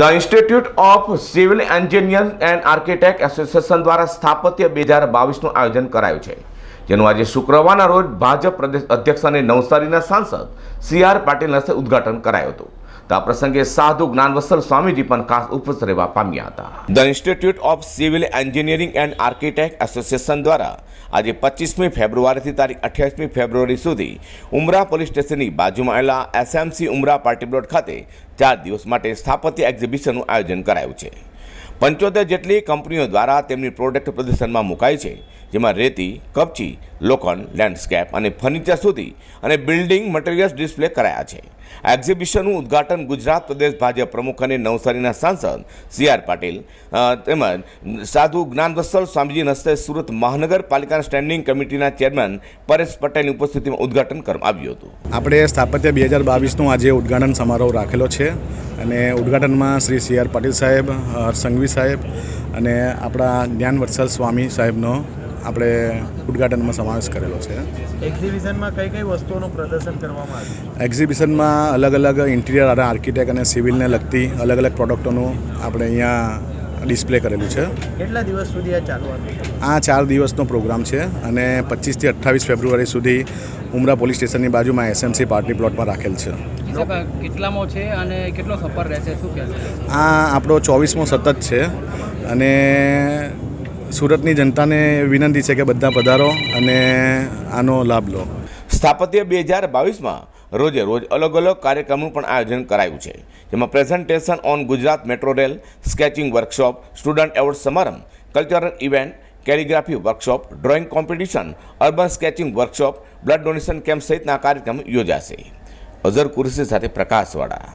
The institute of civil engineer and architect association દ્વારા સ્થાપત્ય બે હજાર બાવીસનું આયોજન કરાયું છે, જેનું આજે શુક્રવારના રોજ ભાજપ પ્રદેશ અધ્યક્ષ અને નવસારીના સાંસદ સી આર પાટીલ હસ્તે ઉદ્ઘાટન કરાયું હતું. તો આ પ્રસંગે સાધુ જ્ઞાનવસલ સ્વામીજી પણ ખાસ ઉપસ્થિત રહેવા પામ્યા હતા. The institute of civil engineering and architect association દ્વારા આજે પચીસમી ફેબ્રુઆરીથી તારીખ અઠ્યાવીસમી ફેબ્રુઆરી સુધી ઉમરા પોલીસ સ્ટેશનની બાજુમાં આવેલા એસએમસી ઉમરા પાર્ટી પ્લોટ ખાતે ચાર દિવસ માટે સ્થાપત્ય એક્ઝિબિશનનું આયોજન કરાયું છે. પંચોતેર જેટલી કંપનીઓ દ્વારા તેમની પ્રોડક્ટ પ્રદર્શનમાં મુકાઈ છે, જેમાં રેતી, કપચી, લોખંડ લેન્ડસ્કેપ અને ફર્નિચર સુધી અને બિલ્ડિંગ મટીરિયલ્સ ડિસ્પ્લે કરાયા છે. આ એક્ઝિબિશનનું ઉદ્ઘાટન ગુજરાત પ્રદેશ ભાજપ પ્રમુખ અને નવસારીના સાંસદ સી આર પાટીલ તેમજ સાધુ જ્ઞાનવત્સલ સ્વામીજી હસ્તે સુરત મહાનગરપાલિકાના સ્ટેન્ડિંગ કમિટીના ચેરમેન પરેશ પટેલની ઉપસ્થિતિમાં ઉદ્ઘાટન કરવામાં આવ્યું હતું. આપણે સ્થાપત્ય બે હજાર બાવીસનું આજે ઉદ્ઘાટન સમારોહ રાખેલો છે અને ઉદ્ઘાટનમાં શ્રી સી આર પાટીલ સાહેબ હરસંઘવી સાહેબ અને આપણા જ્ઞાન વત્સલ સ્વામી સાહેબનો આપણે ઉદ્ઘાટનમાં સમાવેશ કરેલો છે. એક્ઝિબિશનમાં કઈ કઈ વસ્તુઓનું પ્રદર્શન કરવામાં આવ્યું? એક્ઝિબિશનમાં અલગ અલગ ઇન્ટિરિયર અને આર્કિટેક્ટ અને સિવિલને લગતી અલગ અલગ પ્રોડક્ટોનું આપણે અહીંયા ડિસ્પ્લે કરેલું છે. કેટલા દિવસ સુધી આ ચાલવાનું આ ચાર દિવસનો પ્રોગ્રામ છે અને પચીસથી અઠ્ઠાવીસ ફેબ્રુઆરી સુધી ઉમરા પોલીસ સ્ટેશનની બાજુમાં એસએમસી પાર્ટી પ્લોટમાં રાખેલ છે. કેટલામાં છે અને કેટલો સફર રહેશે શું આ આપણો ચોવીસમો સતત છે અને સુરતની જનતાને વિનંતી છે કે બધા પધારો અને આનો લાભ લો. સ્થાપત્ય બે હજાર બાવીસમાં રોજે રોજ અલગ અલગ કાર્યક્રમનું પણ આયોજન કરાયું છે. જેમાં presentation on Gujarat metro rail sketching workshop student award સમારંભ cultural event calligraphy workshop drawing competition urban sketching workshop blood donation camp સહિતના કાર્યક્રમ યોજાશે. અઝર કુરશી સાથે પ્રકાશવાળા.